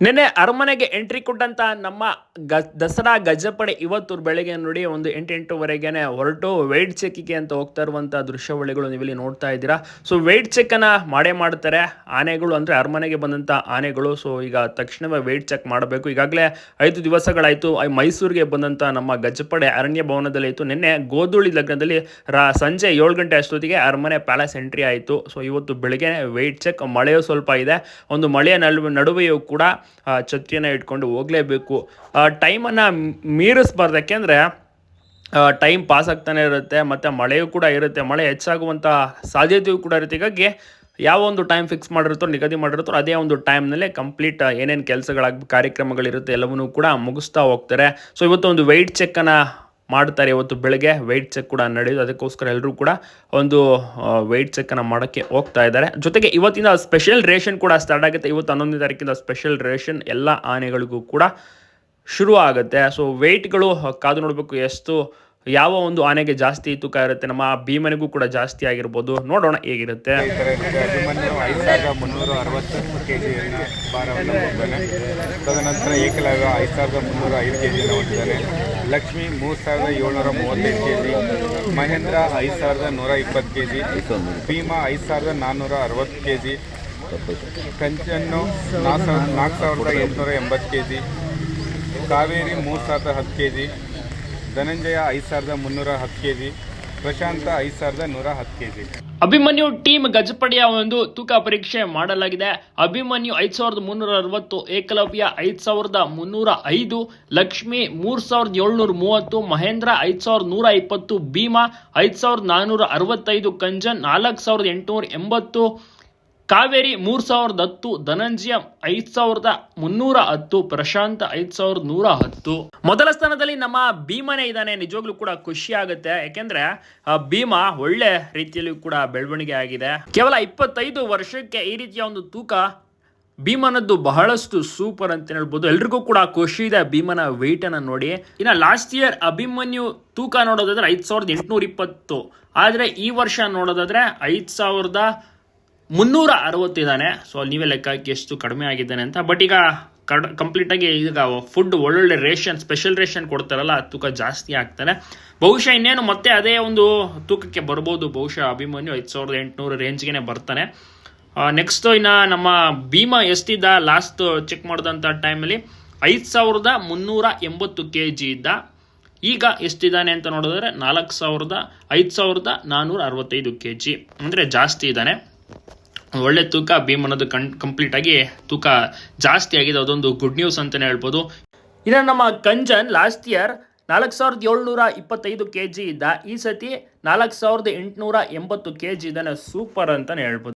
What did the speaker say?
ನಿನ್ನೆ ಅರಮನೆಗೆ ಎಂಟ್ರಿ ಕೊಟ್ಟಂತ ನಮ್ಮ ಗ, ದಸರಾ ಗಜಪಡೆ ಇವತ್ತು ಬೆಳಗ್ಗೆ ನೋಡಿ ಒಂದು ಎಂಟೆಂಟುವರೆಗೆ ಹೊರಟು ವೆಯ್ಟ್ ಚೆಕ್ಕಿಗೆ ಅಂತ ಹೋಗ್ತಾ ಇರುವಂಥ ದೃಶ್ಯಾವಳಿಗಳು ನೀವಿಲ್ಲಿ ನೋಡ್ತಾ ಇದ್ದೀರಾ. ಸೊ ವೆಯ್ಟ್ ಚೆಕ್ಕನ್ನು ಮಾಡೇ ಮಾಡ್ತಾರೆ. ಆನೆಗಳು ಅಂದರೆ ಅರಮನೆಗೆ ಬಂದಂಥ ಆನೆಗಳು. ಸೊ ಈಗ ತಕ್ಷಣವೇ ವೆಯ್ಟ್ ಚೆಕ್ ಮಾಡಬೇಕು. ಈಗಾಗಲೇ ಐದು ದಿವಸಗಳಾಯಿತು. ಮೈಸೂರಿಗೆ ಬಂದಂಥ ನಮ್ಮ ಗಜಪಡೆ ಅರಣ್ಯ ಭವನದಲ್ಲಿ ಇತ್ತು. ನಿನ್ನೆ ಗೋಧುಳಿ ಲಗ್ನದಲ್ಲಿ ರಾ, ಸಂಜೆ ಏಳು ಗಂಟೆ ಅಷ್ಟೊತ್ತಿಗೆ ಅರಮನೆ ಪ್ಯಾಲೇಸ್ ಎಂಟ್ರಿ ಆಯಿತು. ಸೊ ಇವತ್ತು ಬೆಳಗ್ಗೆ ವೆಯ್ಟ್ ಚೆಕ್ ಮಳೆಯೂ ಸ್ವಲ್ಪ ಇದೆ. ಒಂದು ಮಳೆಯ ನಡುವೆ ನಡುವೆಯೂ ಕೂಡ ಛತ್ರಿಯನ್ನು ಇಟ್ಕೊಂಡು ಹೋಗಲೇಬೇಕು. ಟೈಮನ್ನು ಮೀರಿಸ್ಬಾರ್ದು. ಯಾಕೆಂದರೆ ಟೈಮ್ ಪಾಸ್ ಆಗ್ತಾನೆ ಇರುತ್ತೆ, ಮತ್ತು ಮಳೆಯೂ ಕೂಡ ಇರುತ್ತೆ. ಮಳೆ ಹೆಚ್ಚಾಗುವಂಥ ಸಾಧ್ಯತೆಯೂ ಕೂಡ ಇರುತ್ತೆ. ಹೀಗಾಗಿ, ಯಾವ ಒಂದು ಟೈಮ್ ಫಿಕ್ಸ್ ಮಾಡಿರುತ್ತೋ, ನಿಗದಿ ಮಾಡಿರುತ್ತೋ, ಅದೇ ಒಂದು ಟೈಮ್ನಲ್ಲೇ ಕಂಪ್ಲೀಟ್ ಏನೇನು ಕೆಲಸಗಳಾಗ, ಕಾರ್ಯಕ್ರಮಗಳಿರುತ್ತೆ, ಎಲ್ಲವನ್ನೂ ಕೂಡ ಮುಗಿಸ್ತಾ ಹೋಗ್ತಾರೆ. ಸೊ ಇವತ್ತು ಒಂದು ವೆಯ್ಟ್ ಚೆಕ್ಕನ್ನು ಮಾಡ್ತಾರೆ ಇವತ್ತು ಬೆಳಗ್ಗೆ ವೆಯ್ಟ್ ಚೆಕ್ ಕೂಡ ನಡೆಯುತ್ತೆ ಅದಕ್ಕೋಸ್ಕರ ಎಲ್ಲರೂ ಕೂಡ ಒಂದು ವೆಯ್ಟ್ ಚೆಕ್ಕನ್ನು ಮಾಡೋಕ್ಕೆ ಹೋಗ್ತಾ ಇದ್ದಾರೆ. ಜೊತೆಗೆ ಇವತ್ತಿನ ಸ್ಪೆಷಲ್ ರೇಷನ್ ಕೂಡ ಸ್ಟಾರ್ಟ್ ಆಗುತ್ತೆ. ಇವತ್ತು ಹನ್ನೊಂದನೇ ತಾರೀಕಿಂದ ಸ್ಪೆಷಲ್ ರೇಷನ್ ಎಲ್ಲ ಆನೆಗಳಿಗೂ ಕೂಡ ಶುರು ಆಗುತ್ತೆ ಸೊ ವೆಯ್ಟ್ಗಳು ಕಾದು ನೋಡಬೇಕು ಎಷ್ಟು, ಯಾವ ಒಂದು ಆನೆಗೆ ಜಾಸ್ತಿ ತೂಕ ಇರುತ್ತೆ. ನಮ್ಮ ಭೀಮನಿಗೂ ಕೂಡ ಜಾಸ್ತಿ ಆಗಿರ್ಬೋದು. ನೋಡೋಣ ಹೇಗಿರುತ್ತೆ. ಮುನ್ನೂರ ಅರವತ್ತು ಕೆ ತದನಂತರ ಐದು ಸಾವಿರದ ಮುನ್ನೂರ ಐದು ಕೆ ಜಿಯನ್ನು ಲಕ್ಷ್ಮಿ ಮೂರು ಸಾವಿರದ ಏಳ್ನೂರ ಮೂವತ್ತೈದು ಕೆ ಜಿ ಮಹೇಂದ್ರ ಐದು ಸಾವಿರದ ನೂರ ಇಪ್ಪತ್ತು ಕೆ ಜಿ ಭೀಮಾ ಐದು ಸಾವಿರದ ನಾನ್ನೂರ ಅರವತ್ತು ಕೆ ಜಿ ಕಂಚನ್ನು ನಾಲ್ಕು ಸಾವಿರದ ನಾಲ್ಕು ಸಾವಿರದ ಎಂಟುನೂರ ಎಂಬತ್ತು ಕೆ ಜಿ ಕಾವೇರಿ ಮೂರು ಸಾವಿರದ ಹತ್ತು ಕೆ ಜಿ ಧನಂಜಯ ಐದು ಸಾವಿರದ ಮುನ್ನೂರ ಹತ್ತು ಕೆ ಜಿ ಪ್ರಶಾಂತ ಐದು ಸಾವಿರದ ನೂರ ಹತ್ತು ಕೆ ಜಿ ಅಭಿಮನ್ಯು ಟೀಮ್ ಗಜಪಡೆಯ ಒಂದು ತೂಕ ಪರೀಕ್ಷೆ ಮಾಡಲಾಗಿದೆ. ಅಭಿಮನ್ಯು ಐದು ಸಾವಿರದ ಮುನ್ನೂರ ಅರವತ್ತು, ಏಕಲವ್ಯ ಐದು ಸಾವಿರದ ಮುನ್ನೂರ ಐದು, ಲಕ್ಷ್ಮಿ ಮೂರ್ ಸಾವಿರದ ಏಳ್ನೂರ ಮೂವತ್ತು, ಮಹೇಂದ್ರ ಐದು ಸಾವಿರದ ನೂರ ಇಪ್ಪತ್ತು, ಭೀಮಾ ಐದು ಸಾವಿರದ ನಾನ್ನೂರ ಅರವತ್ತೈದು, ಕಂಜನ್ ನಾಲ್ಕು ಸಾವಿರದ ಎಂಟುನೂರ ಎಂಬತ್ತು ಕಾವೇರಿ ಮೂರು ಸಾವಿರದ ಹತ್ತು, ಧನಂಜಯ ಐದ್ ಸಾವಿರದ ಮುನ್ನೂರ ಹತ್ತು, ಪ್ರಶಾಂತ್ ಐದ್ ಸಾವಿರದ ನೂರ ಹತ್ತು. ಮೊದಲ ಸ್ಥಾನದಲ್ಲಿ ನಮ್ಮ ಭೀಮನೇ ಇದ್ದಾನೆ. ನಿಜವಾಗ್ಲೂ ಕೂಡ ಖುಷಿ ಆಗುತ್ತೆ. ಯಾಕೆಂದ್ರೆ ಭೀಮ ಒಳ್ಳೆ ರೀತಿಯಲ್ಲಿ ಕೂಡ ಬೆಳವಣಿಗೆ ಆಗಿದೆ. ಕೇವಲ ಇಪ್ಪತ್ತೈದು ವರ್ಷಕ್ಕೆ ಈ ರೀತಿಯ ಒಂದು ತೂಕ ಭೀಮನದ್ದು ಬಹಳಷ್ಟು ಸೂಪರ್ ಅಂತ ಹೇಳ್ಬೋದು. ಎಲ್ರಿಗೂ ಕೂಡ ಖುಷಿ ಇದೆ ಭೀಮನ ವೆಯ್ಟ್ ಅನ್ನ ನೋಡಿ. ಇನ್ನ ಲಾಸ್ಟ್ ಇಯರ್ ಅಭಿಮನ್ಯು ತೂಕ ನೋಡೋದಾದ್ರೆ ಐದ್ ಸಾವಿರದ ಎಂಟುನೂರ ಇಪ್ಪತ್ತು. ಆದ್ರೆ ಈ ವರ್ಷ ನೋಡೋದಾದ್ರೆ ಐದ್ ಸಾವಿರದ ಮುನ್ನೂರ ಅರವತ್ತಿದ್ದಾನೆ ಸೊ ನೀವೇ ಲೆಕ್ಕ ಹಾಕಿ ಎಷ್ಟು ಕಡಿಮೆ ಆಗಿದ್ದಾನೆ ಅಂತ. ಬಟ್ ಈಗ ಕಡ್ ಕಂಪ್ಲೀಟಾಗಿ ಈಗ ಫುಡ್ ಒಳ್ಳೊಳ್ಳೆ ರೇಷನ್ ಸ್ಪೆಷಲ್ ರೇಷನ್ ಕೊಡ್ತಾರಲ್ಲ, ತೂಕ ಜಾಸ್ತಿ ಆಗ್ತಾನೆ. ಬಹುಶಃ ಇನ್ನೇನು ಮತ್ತೆ ಅದೇ ಒಂದು ತೂಕಕ್ಕೆ ಬರ್ಬೋದು. ಬಹುಶಃ ಅಭಿಮನ್ಯು ಐದು ಸಾವಿರದ ಎಂಟುನೂರು ರೇಂಜ್ಗೆ ಬರ್ತಾನೆ. ನೆಕ್ಸ್ಟ್ ಇನ್ನು ನಮ್ಮ ಭೀಮಾ ಎಷ್ಟಿದ್ದ ಲಾಸ್ಟ್ ಚೆಕ್ ಮಾಡಿದಂಥ ಟೈಮಲ್ಲಿ ಐದು ಸಾವಿರದ ಮುನ್ನೂರ ಎಂಬತ್ತು ಕೆ ಜಿ ಇದ್ದ. ಈಗ ಎಷ್ಟಿದ್ದಾನೆ ಅಂತ ನೋಡಿದ್ರೆ ನಾಲ್ಕು ಸಾವಿರದ ಐದು ಸಾವಿರದ ನಾನ್ನೂರ ಅರವತ್ತೈದು ಕೆ ಜಿ ಅಂದರೆ ಜಾಸ್ತಿ ಇದ್ದಾನೆ. ಒಳ್ಳೆ ತೂಕ, ಭೀಮ್ ಅನ್ನೋದು ಕಣ್ ಕಂಪ್ಲೀಟ್ ಆಗಿ ತೂಕ ಜಾಸ್ತಿ ಆಗಿದೆ. ಅದೊಂದು ಗುಡ್ ನ್ಯೂಸ್ ಅಂತಲೇ ಹೇಳ್ಬೋದು. ಇನ್ನು ನಮ್ಮ ಕಂಜನ್ ಲಾಸ್ಟ್ ಇಯರ್ ನಾಲ್ಕು ಸಾವಿರದ ಏಳ್ನೂರ ಇಪ್ಪತ್ತೈದು ಕೆ ಜಿ ಇದ್ದ. ಈ ಸತಿ ನಾಲ್ಕು ಸಾವಿರದ ಎಂಟುನೂರ ಎಂಬತ್ತು ಕೆ ಜಿ ಇದ್ದಾನೆ. ಸೂಪರ್ ಅಂತಲೇ ಹೇಳ್ಬೋದು.